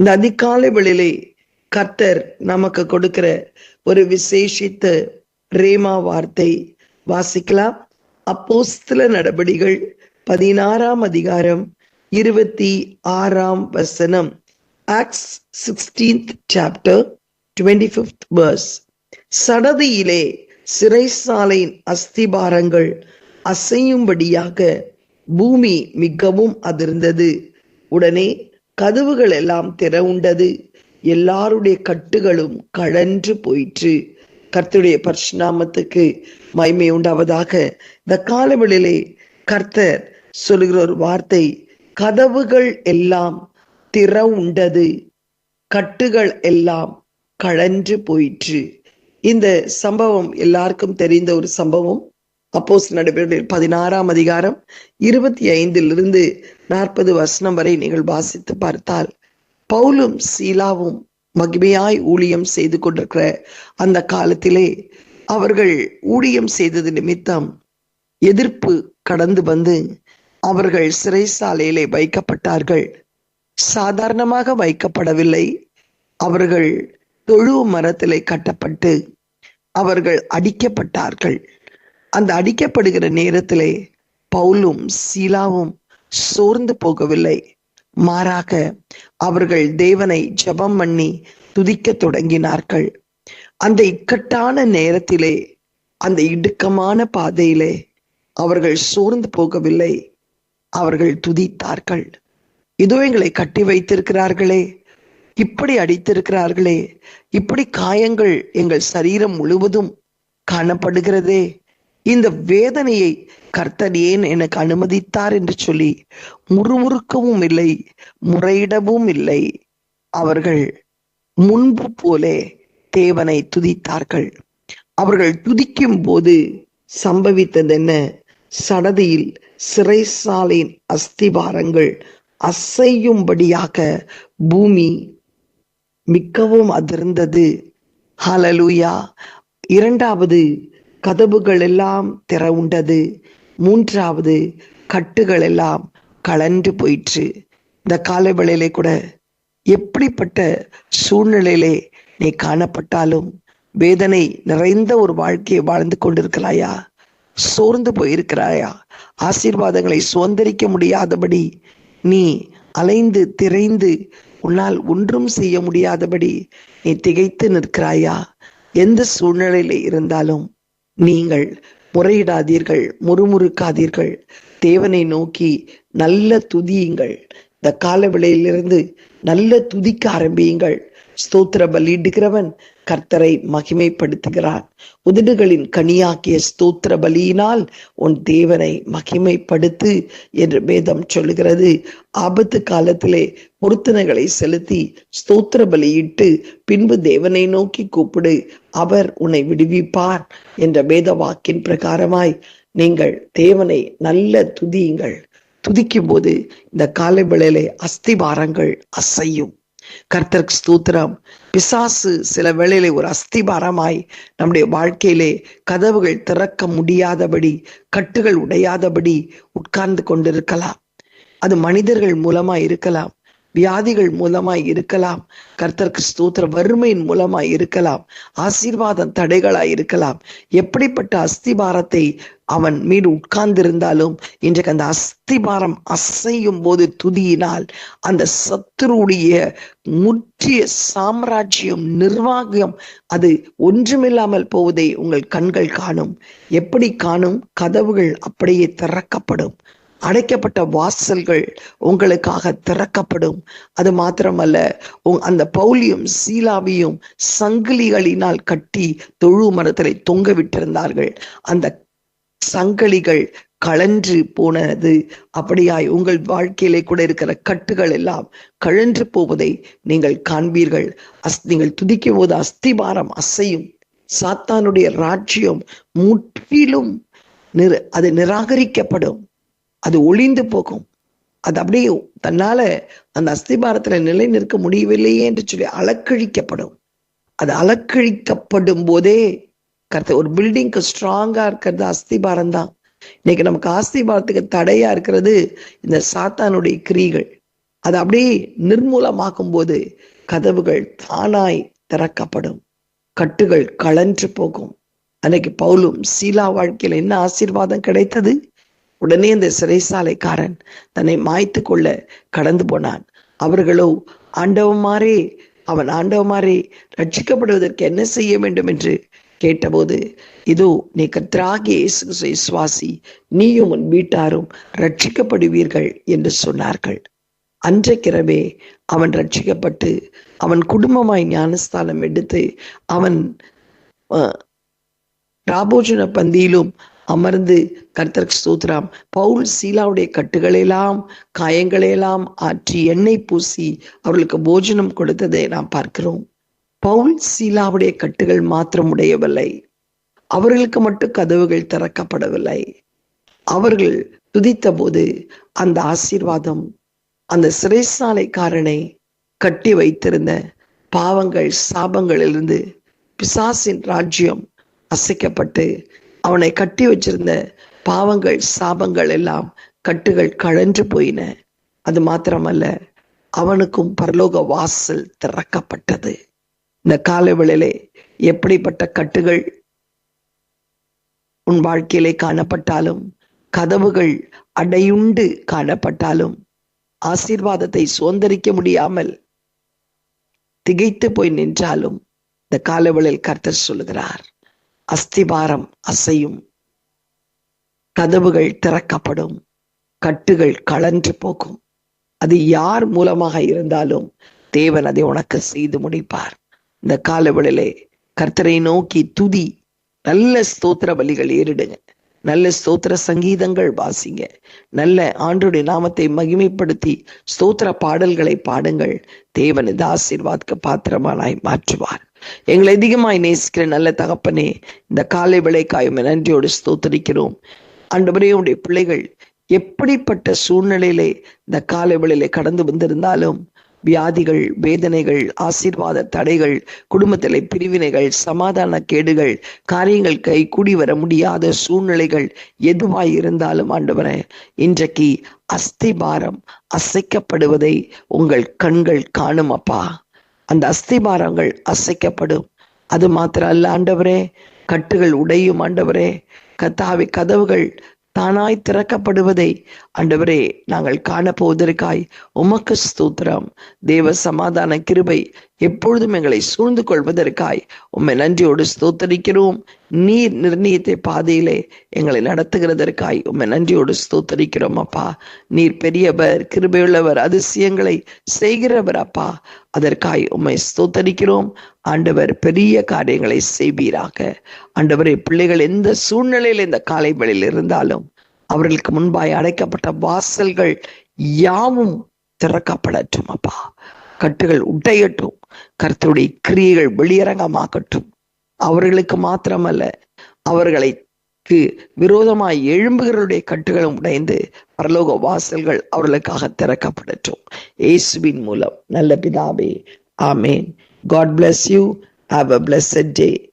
இந்த அதிகாலை வேளையிலே கர்த்தர் நமக்கு கொடுக்கிற ஒரு விசேஷித்த ரேமா வார்த்தை வாசிக்கலாம். அப்போஸ்தல நடபடிகள் பதினாறாம் அதிகாரம் இருபத்தி ஆறாம் வசனம். Acts sixteenth chapter twenty fifth verse சடதியிலே சிறைசாலையின் அஸ்திபாரங்கள் அசையும்படியாக பூமி மிகவும் அதிர்ந்தது. உடனே கதவுகள் எல்லாம் திறவுண்டது எல்லாருடைய கட்டுகளும் கழன்று போயிற்று. கர்த்தருடைய பரிசுநாமத்துக்கு மய்மை உண்டாவதாக. இந்த காலவெளியிலே கர்த்தர் சொல்லுகிற ஒரு வார்த்தை கதவுகள் எல்லாம் திறவுண்டது கட்டுகள் எல்லாம் கழன்று போயிற்று. இந்த சம்பவம் எல்லாருக்கும் தெரிந்த ஒரு சம்பவம். அப்போஸ் நடைபெற பதினாறாம் அதிகாரம் இருபத்தி ஐந்திலிருந்து நாற்பது வசனம் வரை நீங்கள் வாசித்து பார்த்தால் பவுலும் சீலாவும் மகிமையாய் ஊழியம் செய்து கொண்டிருக்கிற அந்த காலத்திலே அவர்கள் ஊழியம் செய்தது நிமித்தம் எதிர்ப்பு கடந்து வந்து அவர்கள் சிறைசாலையிலே வைக்கப்பட்டார்கள். சாதாரணமாக வைக்கப்படவில்லை. அவர்கள் தொழு மரத்திலே கட்டப்பட்டு அவர்கள் அடிக்கப்பட்டார்கள். அந்த அடிக்கப்படுகிற நேரத்திலே பவுலும் சீலாவும் சோர்ந்து போகவில்லை. மாறாக அவர்கள் தேவனை ஜெபம் பண்ணி துதிக்க தொடங்கினார்கள். அந்த இக்கட்டான நேரத்திலே அந்த இடுக்கமான பாதையிலே அவர்கள் சோர்ந்து போகவில்லை. அவர்கள் துதித்தார்கள். இதோ எங்களை கட்டி வைத்திருக்கிறார்களே இப்படி அடித்திருக்கிறார்களே இப்படி காயங்கள் எங்கள் சரீரம் முழுவதும் காணப்படுகிறதே இந்த வேதனையை கர்த்தர் ஏன் எனக்கு அனுமதித்தார் என்று சொல்லி முறுமுறுக்கவும் இல்லை முறையிடவும் இல்லை. அவர்கள் முன்பு போலே தேவனை துதித்தார்கள். அவர்கள் துதிக்கும் போது சம்பவித்தது என்ன? சடதியில் சிறைசாலையின் அஸ்திபாரங்கள் அசையும்படியாக பூமி மிக்கவும் அதிர்ந்தது. ஹலலூயா இரண்டாவது கதவுகள் எல்லாம் திறவுண்டது. மூன்றாவது கட்டுகள் எல்லாம் கலண்டு போயிற்று. இந்த காலை வேளையிலே கூட எப்படிப்பட்ட சூழ்நிலையிலே நீ காணப்பட்டாலும் வேதனை நிறைந்த ஒரு வாழ்க்கையை வாழ்ந்து கொண்டிருக்கிறாயா? சோர்ந்து போயிருக்கிறாயா? ஆசீர்வாதங்களை சுதந்திரிக்க முடியாதபடி நீ அலைந்து திரைந்து உன்னால் ஒன்றும் செய்ய முடியாதபடி நீ திகைத்து நிற்கிறாயா? எந்த சூழ்நிலையில இருந்தாலும் நீங்கள் முறையிடாதீர்கள் முறுமுறுக்காதீர்கள். தேவனை நோக்கி நல்ல துதியுங்கள். இந்த கால விலையிலிருந்து நல்ல துதிக்க ஆரம்பியுங்கள். ஸ்தோத்திர பலியிடுகிறவன் கர்த்தரை மகிமைப்படுத்துகிறான் உதடுகளின் கனியாக்கிய ஸ்தோத்திர பலியினால் உன் தேவனை மகிமைப்படுத்து என்று வேதம் சொல்லுகிறது. ஆபத்து காலத்திலே பொருத்தனைகளை செலுத்தி ஸ்தோத்திர பலியிட்டு பின்பு தேவனை நோக்கி கூப்பிடு. அவர் உன்னை விடுவிப்பார் என்ற வேத வாக்கின் பிரகாரமாய் நீங்கள் தேவனை நல்ல துதியுங்கள். துதிக்கும் போது இந்த காலை வேளையிலே அஸ்திபாரங்கள் அசையும். கர்த்தர் ஸ்தூத்திரம். பிசாசு சில வேளையிலே ஒரு அஸ்திபாரமாய் நம்முடைய வாழ்க்கையிலே கதவுகள் திறக்க முடியாதபடி கட்டுகள் உடையாதபடி உட்கார்ந்து கொண்டிருக்கலாம். அது மனிதர்கள் மூலமா இருக்கலாம். வியாதிகள் மூலமாய் இருக்கலாம். கர்த்தருக்கு ஸ்தூத்திர வறுமையின் மூலமாய் இருக்கலாம். ஆசீர்வாதம் தடைகளாய் இருக்கலாம். எப்படிப்பட்ட அஸ்திபாரத்தை அவன் மீது உட்கார்ந்திருந்தாலும் இன்றைக்கு அந்த அஸ்திபாரம் அசையும் போது துதியினால் அந்த சத்துருடைய முற்றிய சாம்ராஜ்யம் நிர்வாகம் அது ஒன்றுமில்லாமல் போவதை உங்கள் கண்கள் காணும். எப்படி காணும்? கதவுகள் அப்படியே திறக்கப்படும். அடைக்கப்பட்ட வாசல்கள் உங்களுக்காக திறக்கப்படும். அது மாத்திரமல்ல அந்த பௌலியும் சீலாவையும் சங்கிலிகளினால் கட்டி தொழு மரத்திலே தொங்க விட்டிருந்தார்கள். அந்த சங்கிலிகள் கழன்று போனது. அப்படியாய் உங்கள் வாழ்க்கையிலே கூட இருக்கிற கட்டுகள் எல்லாம் கழன்று போவதை நீங்கள் காண்பீர்கள். அஸ் நீங்கள் துதிக்கும் போது அஸ்திபாரம் அசையும். சாத்தானுடைய ராஜ்யம் முற்றிலும் நிர அது நிராகரிக்கப்படும். அது ஒளிந்து போகும். அது அப்படியே தன்னால அந்த அஸ்திபாரத்துல நிலை நிற்க முடியவில்லையே என்று சொல்லி அலக்கழிக்கப்படும். அது அலக்கழிக்கப்படும் போதே கருத்து ஒரு பில்டிங்க்கு ஸ்ட்ராங்கா இருக்கிறது அஸ்திபாரம் தான் இன்னைக்கு நமக்கு அஸ்திபாரத்துக்கு தடையா இருக்கிறது இந்த சாத்தானுடைய கிரிகள். அது அப்படியே நிர்மூலமாக்கும் போது கதவுகள் தானாய் திறக்கப்படும். கட்டுகள் கழன்று போகும். அன்னைக்கு பவுலும் சீலா வாழ்க்கையில் என்ன ஆசீர்வாதம் கிடைத்தது? உடனே அந்த சிறைசாலைக்காரன் தன்னை மாய்த்து கொள்ள கடந்து போனான். அவர்களோ ஆண்டவமாரே அவன் ஆண்டவமாரே ரட்சிக்கப்படுவதற்கு என்ன செய்ய வேண்டும்? என்று கேட்டபோது இதோ நீ கத்ராகி சுவாசி நீயும் உன் வீட்டாரும் ரட்சிக்கப்படுவீர்கள் என்று சொன்னார்கள். அன்றைக்கிரவே அவன் ரட்சிக்கப்பட்டு அவன் குடும்பமாய் ஞானஸ்தானம் எடுத்து அவன் ராபோஜன பந்தியிலும் அமர்ந்து கர்த்தர் ஸ்தோத்ராம் பவுல் சீலாவுடைய கட்டுகளெல்லாம் காயங்களையெல்லாம் ஆற்றி எண்ணெய் பூசி அவர்களுக்கு போஜனம் கொடுத்ததை நாம் பார்க்கிறோம். பவுல் சீலாவுடைய கட்டுகள் மாத்திரம் உடையவில்லை. அவர்களுக்கு மட்டும் கதவுகள் திறக்கப்படவில்லை. அவர்கள் துதித்த போது அந்த ஆசீர்வாதம் அந்த சிறைசாலைக்காரனை கட்டி வைத்திருந்த பாவங்கள் சாபங்களிலிருந்து பிசாசின் ராஜ்யம் அசைக்கப்பட்டு அவனை கட்டி வச்சிருந்த பாவங்கள் சாபங்கள் எல்லாம் கட்டுகள் கழன்று போயின. அது மாத்திரமல்ல அவனுக்கும் பரலோக வாசல் திறக்கப்பட்டது. இந்த காலவெளியிலே எப்படிப்பட்ட கட்டுகள் உன் வாழ்க்கையிலே காணப்பட்டாலும் கதவுகள் அடையுண்டு காணப்பட்டாலும் ஆசீர்வாதத்தை சுதந்திரிக்க முடியாமல் திகைத்து போய் நின்றாலும் இந்த காலவெளியில் கர்த்தர் சொல்லுகிறார். அஸ்திபாரம் அசையும். கதவுகள் திறக்கப்படும். கட்டுகள் கலன்று போகும். அது யார் மூலமாக இருந்தாலும் தேவன் அதை உனக்கு செய்து முடிப்பார். இந்த காலவெளியிலே கர்த்தரை நோக்கி துதி. நல்ல ஸ்தோத்திர பலிகள் ஏறிடுங்க. நல்ல ஸ்தோத்திர சங்கீதங்கள் வாசிங்க. நல்ல ஆண்டுடைய நாமத்தை மகிமைப்படுத்தி ஸ்தோத்திர பாடல்களை பாடுங்கள். தேவன் இது ஆசீர்வாதக்கு பாத்திரமானாய் மாற்றுவார். எங்களை அதிகமாய் நேசிக்கிற நல்ல தகப்பனே இந்த காலை விளைக்காயும் நன்றியோடு ஸ்தோத்தரிக்கிறோம். ஆண்டவரே உடைய பிள்ளைகள் எப்படிப்பட்ட சூழ்நிலையிலே இந்த காலை விளையிலே கடந்து வந்திருந்தாலும் வியாதிகள் வேதனைகள் ஆசீர்வாத தடைகள் குடும்பத்தில் பிரிவினைகள் சமாதான கேடுகள் காரியங்கள் கை கூடி வர முடியாத சூழ்நிலைகள் எதுவாய் இருந்தாலும் ஆண்டவரே இன்றைக்கு அஸ்திபாரம் அசைக்கப்படுவதை உங்கள் கண்கள் காணும் அப்பா. அந்த அஸ்திபாரங்கள் அசைக்கப்படும். அது மாத்திரம் அல்ல ஆண்டவரே கட்டுகள் உடையும் ஆண்டவரே கத்தாவி கதவுகள் தானாய் திறக்கப்படுவதை அண்டவரே நாங்கள் காணப்போவதற்காய் உமக்கு ஸ்தூத்திரம். தேவ சமாதான கிருபை எப்பொழுதும் எங்களை சூழ்ந்து கொள்வதற்காய் உம்மை நன்றியோடு ஸ்தோத்தரிக்கிறோம். நீர் நிர்ணயித்த பாதையிலே எங்களை நடத்துகிறதற்காய் உம்மை நன்றியோடு ஸ்தோத்தரிக்கிறோம் அப்பா. நீர் பெரியவர் கிருபையுள்ளவர் அதிசயங்களை செய்கிறவர் அப்பா. அதற்காய் உம்மை ஸ்தோத்தரிக்கிறோம். ஆண்டவர் பெரிய காரியங்களை செய்வீராக. ஆண்டவரை பிள்ளைகள் எந்த சூழ்நிலையில் இந்த காலை இருந்தாலும் அவர்களுக்கு முன்பாய் அடைக்கப்பட்ட வாசல்கள் யாவும் திறக்கப்படட்டும் அப்பா. கட்டுகள் உடையட்டும். கர்த்தருடைய கிரியைகள் வெளியரங்கமாகட்டும். அவர்களுக்கு மாத்திரமல்ல அவர்களுக்கு விரோதமாய் எழும்புகளுடைய கட்டுகளும் உடைந்து பரலோக வாசல்கள் அவர்களுக்காக திறக்கப்படட்டும். இயேசுவின் மூலம். நல்ல பிதாவே ஆமேன். God bless you have a blessed day